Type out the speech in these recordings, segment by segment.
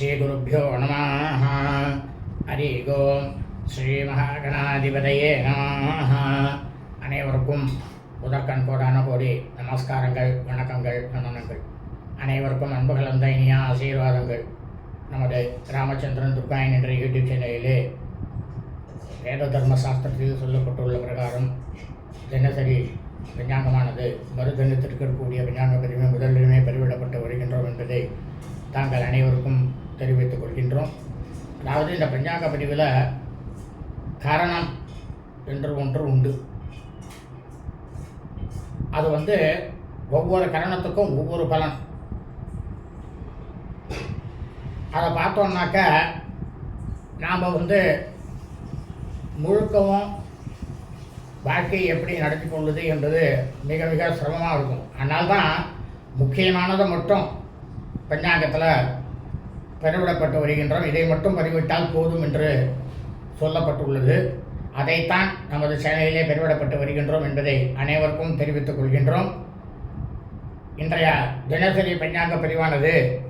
ஸ்ரீகுருப்போ நம ஹரி ஓம் ஸ்ரீ மகாகணாதிபதையே நம அனைவருக்கும் முதற்கண் கோடான கோடி நமஸ்காரங்கள் வணக்கங்கள் வந்தனங்கள் அனைவருக்கும் அன்பு கலந்த இனிய ஆசீர்வாதங்கள். நமது ராமச்சந்திரன் துர்காயன் என்ற யூடியூப் சேனலிலே வேத தர்ம சாஸ்திரத்தில் சொல்லப்பட்டுள்ள பிரகாரம் தினசரி விஞ்ஞானமானது மறுதினத்திற்கு இருக்கக்கூடிய விஞ்ஞான பிரிவு முதலிடமே பெருவிடப்பட்டு வருகின்றோம் என்பதை தாங்கள் அனைவருக்கும் அதாவது இந்த பஞ்சாங்க பிரிவில் காரணம் என்று ஒன்று உண்டு. அது வந்து ஒவ்வொரு கரணத்துக்கும் ஒவ்வொரு பலன். அதை பார்த்தோம்னாக்க நாம் வந்து முழுக்கவும் வாழ்க்கையை எப்படி நடத்தி கொள்வது என்பது மிக மிக சிரமமாக இருக்கும். அதனால்தான் முக்கியமானதை மட்டும் பஞ்சாங்கத்தில் பெருவிடப்பட்டு வருகின்றோம். இதை மட்டும் பதிவிட்டால் போதும் என்று சொல்லப்பட்டுள்ளது. அதைத்தான் நமது சேனலிலே பெருவிடப்பட்டு வருகின்றோம் என்பதை அனைவருக்கும் தெரிவித்துக் கொள்கின்றோம். இன்றைய தினசரி பஞ்சாங்க பதிவானது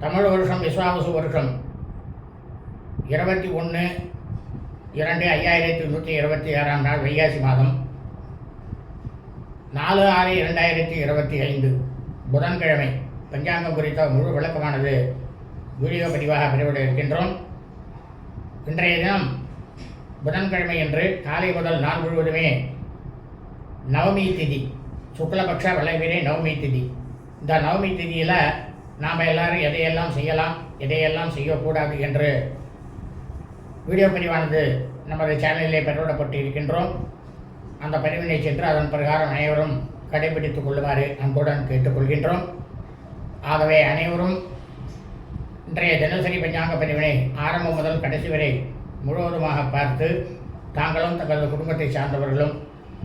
தமிழ் வருஷம் விஸ்வாவசு வருஷம் இருபத்தி ஒன்று இரண்டு ஐயாயிரத்தி நூற்றி இருபத்தி ஆறாம் நாள் வைகாசி மாதம். நாலு ஆறு இரண்டாயிரத்தி இருபத்தி ஐந்து. புதன்கிழமை. பஞ்சாங்கம் குறித்த முழு விளக்கமானது வீடியோ பதிவாக பதிவிட இருக்கின்றோம். இன்றைய தினம் புதன்கிழமை என்று காலை முதல் நாள் முழுவதுமே நவமி திதி சுக்லபக்ஷ வளைவிரை நவமி திதி. இந்த நவமி திதியில் நாம் எல்லாரும் எதையெல்லாம் செய்யலாம் எதையெல்லாம் செய்யக்கூடாது என்று வீடியோ பதிவானது நமது சேனலிலே பெறவிடப்பட்டு இருக்கின்றோம். அந்த பதிவினை சென்று அதன் பிரகாரம் அனைவரும் கடைபிடித்துக் கொள்ளுமாறு அன்புடன் கேட்டுக்கொள்கின்றோம். ஆகவே அனைவரும் இன்றைய தினசரி பஞ்சாங்க பதிவினை ஆரம்பம் முதல் கடைசி வரை முழுவதுமாக பார்த்து தாங்களும் தங்களது குடும்பத்தை சார்ந்தவர்களும்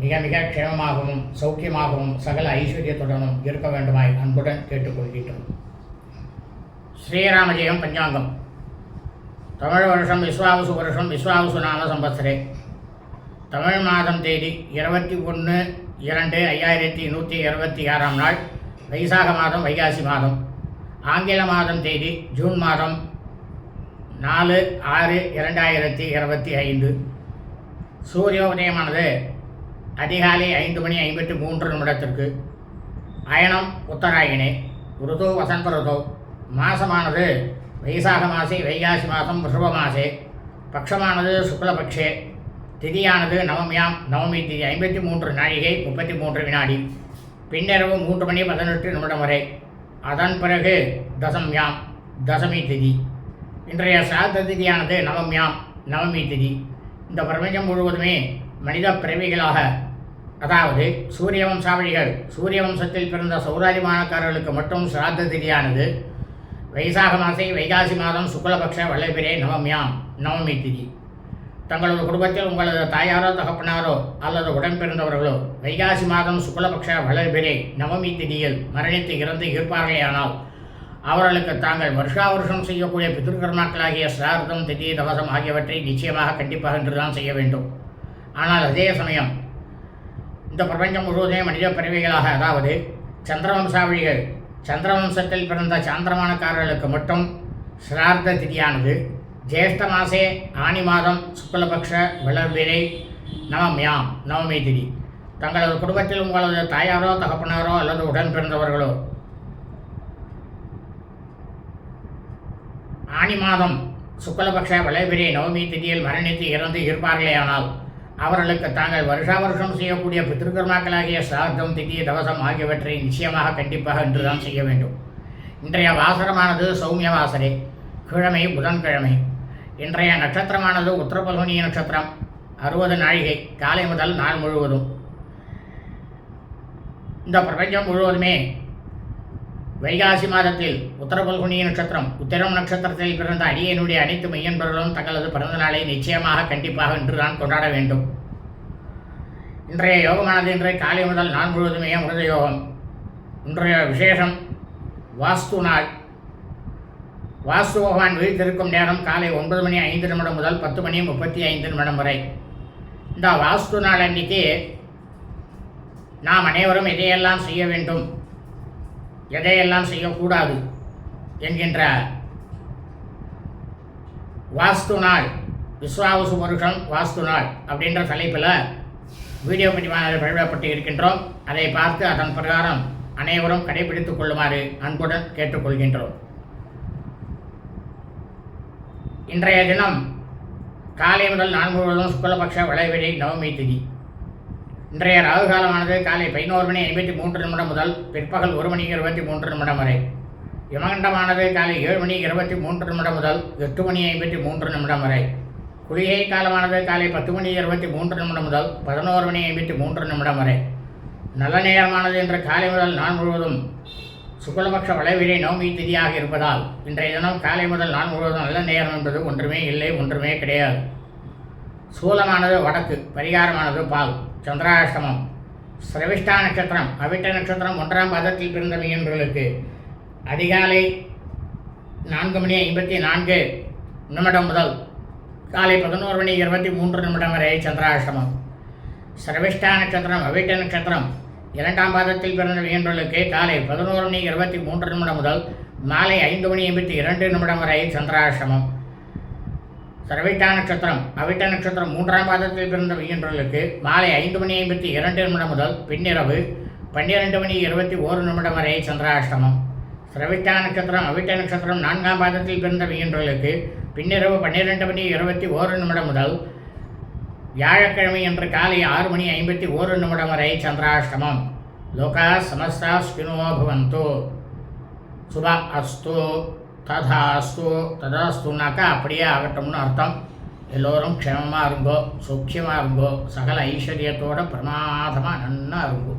மிக மிக க்ஷேமமாகவும் சௌக்கியமாகவும் சகல ஐஸ்வர்யத்துடனும் இருக்க வேண்டுமாய் அன்புடன் கேட்டுக்கொள்கின்றோம். ஸ்ரீராமஜெயம் பஞ்சாங்கம். தமிழ் வருஷம் விஸ்வாவசு வருஷம் விஸ்வாவசு நாம சம்பத்சரே. தமிழ் மாதம் தேதி இருபத்தி ஒன்று இரண்டு ஐயாயிரத்தி நூற்றி இருபத்தி ஆறாம் நாள். வைசாக மாதம் வைகாசி மாதம் ஆங்கில மாதம் தேதி ஜூன் மாதம் நாலு ஆறு இரண்டாயிரத்தி இருபத்தி ஐந்து. சூரிய உதயமானது அதிகாலை ஐந்து மணி ஐம்பத்தி மூன்று நிமிடத்திற்கு. அயனம் உத்தராயணே ருதோ வசந்த ருதோ. மாசமானது வைசாக மாசே வைகாசி மாதம் ரிஷப மாசே. பட்சமானது சுக்லபக்ஷே. திதியானது நவமியாம் நவமி திதி ஐம்பத்தி மூன்று நாழிகை முப்பத்தி மூன்று வினாடி. பின்னிரவு மூன்று மணி பதினெட்டு நிமிடம் வரை. அதன் பிறகு தசம்யாம் தசமி திதி. இன்றைய சாத்த திதியானது நவம்யாம் நவமி திதி. இந்த பிரபஞ்சம் முழுவதுமே மனித பிறவிகளாக அதாவது சூரிய வம்சாவளிகள் சூரிய வம்சத்தில் பிறந்த சௌராதிமானக்காரர்களுக்கு மட்டும் சிராத்த திதியானது. வைசாக மாசை வைகாசி மாதம் சுக்லபக்ஷ வல்லபிரே நவம்யாம் நவமி திதி. தங்களது குடும்பத்தில் உங்களது தாயாரோ தகப்பனாரோ அல்லது உடன்பிறந்தவர்களோ வைகாசி மாதம் சுக்லபக்ஷ வளர்பிரே நவமி திதியில் மரணித்து இறந்து இருப்பார்களேயானால் அவர்களுக்கு தாங்கள் வருஷா வருஷம் செய்யக்கூடிய பிதிருக்கர்மாக்களாகிய சிரார்த்தம் திதி தவசம் ஆகியவற்றை நிச்சயமாக கண்டிப்பாக என்றுதான் செய்ய வேண்டும். ஆனால் அதே சமயம் இந்த பிரபஞ்சம் முழுவதுமே மனித பிறவிகளாக அதாவது சந்திரவம்சாவளிகள் சந்திரவம்சத்தில் பிறந்த சாந்திரமானக்காரர்களுக்கு மட்டும் சிரார்த்த திதியானது ஜேஷ்ட மாசே ஆனி மாதம் சுக்லபக்ஷ விளர்பிரை நவமியாம் நவமி திதி. தங்களது குடும்பத்தில் உங்களது தாயாரோ தகப்பனாரோ அல்லது உடன் பிறந்தவர்களோ ஆனி மாதம் சுக்லபக்ஷ விளைபிரை நவமி திதியில் மரணித்து இறந்து இருப்பார்களேயானால் அவர்களுக்கு தாங்கள் வருஷா வருஷம் செய்யக்கூடிய பித்திருக்கர்மாக்களாகிய சார்த்தம் திதி தவசம் ஆகியவற்றை நிச்சயமாக கண்டிப்பாக இன்றுதான் செய்ய வேண்டும். இன்றைய வாசரமானது சௌமிய வாசரே கிழமை புதன்கிழமை. இன்றைய நட்சத்திரமானது உத்தரபல்குனிய நட்சத்திரம். அறுபது நாழிகை காலை முதல் நாள் முழுவதும். இந்த பிரபஞ்சம் முழுவதுமே வைகாசி மாதத்தில் உத்தரபல்குனிய நட்சத்திரம் உத்திரம் நட்சத்திரத்தில் பிறந்த அடியனுடைய அனைத்து மையன்பர்களும் தங்களது பிறந்த நாளை நிச்சயமாக கண்டிப்பாக இன்றுதான் கொண்டாட வேண்டும். இன்றைய யோகமானது இன்றைய காலை முதல் நாள் முழுவதுமே அமிர்த யோகம். இன்றைய விசேஷம் வாஸ்து நாள். வாஸ்து பகவான் விழித்திருக்கும் நேரம் காலை ஒன்பது மணி ஐந்து நிமிடம் முதல் பத்து மணி முப்பத்தி ஐந்து நிமிடம் வரை. இந்த வாஸ்து நாள் அன்னைக்கு நாம் அனைவரும் எதையெல்லாம் செய்ய வேண்டும் எதையெல்லாம் செய்யக்கூடாது என்கின்ற வாஸ்து நாள் விஸ்வாவசு வருஷம் வாஸ்து நாள் அப்படின்ற தலைப்பில் வீடியோ பதிவானது வெளியிடப்பட்டு இருக்கின்றோம். அதை பார்த்து அதன் பிரகாரம் அனைவரும் கடைபிடித்துக் கொள்ளுமாறு அன்புடன் கேட்டுக்கொள்கின்றோம். இன்றைய தினம் காலை முதல் நான்கு முழுவதும் சுக்லபக்ஷ விளைவிடை நவமி திதி. இன்றைய ராகு காலமானது காலை பதினோரு மணி ஐம்பத்தி மூன்று நிமிடம் முதல் பிற்பகல் ஒரு மணி இருபத்தி மூன்று நிமிடம் வரை. யமகண்டமானது காலை ஏழு மணி இருபத்தி மூன்று நிமிடம் முதல் எட்டு மணி ஐம்பத்தி மூன்று நிமிடம் வரை. குளிகை காலமானது காலை பத்து மணி இருபத்தி மூன்று நிமிடம் முதல் பதினோரு மணி ஐம்பத்தி மூன்று நிமிடம் வரை. நல்ல நேரமானது இன்று காலை முதல் நான் முழுவதும் சுக்லபக்ஷ வளைவிலே நவமி திதியாக இருப்பதால் இன்றைய தினம் காலை முதல் நாள் முழுவதும் நல்ல நேரம் என்பது ஒன்றுமே இல்லை ஒன்றுமே கிடையாது. சூலமானது வடக்கு பரிகாரமானது பால் சந்திராஷ்டமம். சிரவிஷ்டா நட்சத்திரம் அவிட்ட நட்சத்திரம் ஒன்றாம் பதத்தில் பிறந்த மீன்களுக்கு அதிகாலை நான்கு மணி ஐம்பத்தி நான்கு நிமிடம் முதல் காலை பதினோரு மணி இருபத்தி மூன்று நிமிடம் வரை சந்திராஷ்டமம். சிரவிஷ்டா நட்சத்திரம் அவிட்ட நட்சத்திரம் இரண்டாம் பாதத்தில் பிறந்த மீனர்களுக்கு காலை பதினோரு மணி இருபத்தி மூன்று நிமிடம் முதல் மாலை ஐந்து மணி ஐம்பத்தி இரண்டு நிமிடம் வரை சந்திராசிரமம். சர்விட்டா நட்சத்திரம். அவிட்ட நட்சத்திரம் மூன்றாம் பாதத்தில் பிறந்த மீனர்களுக்கு மாலை ஐந்து மணி ஐம்பத்தி இரண்டு நிமிடம் முதல் பின்னிரவு பன்னிரண்டு மணி இருபத்தி ஓரு நிமிடம் வரை சந்திராஷ்டமம் சிரவிட்டா நட்சத்திரம். அவிட்ட நட்சத்திரம் நான்காம் பாதத்தில் பிறந்த மீனர்களுக்கு பின்னிரவு பன்னிரெண்டு மணி இருபத்தி ஓரு நிமிடம் முதல் வியாழக்கிழமை அன்று காலை ஆறு மணி ஐம்பத்தி ஓரு நிமிடம் வரை சந்திராஷ்டமம். லோகா சமஸ்தா ஸ்பினோ பவந்து. சுபா அஸ்து ததா அஸ்து ததாஸ்துனாக்கா அப்படியே ஆகட்டும்னு அர்த்தம். எல்லோரும் க்ஷேமமாக இருங்கோ சௌக்கியமாக இருங்கோ சகல ஐஸ்வர்யத்தோட பிரமாதமாக நன்னா இருங்கோ.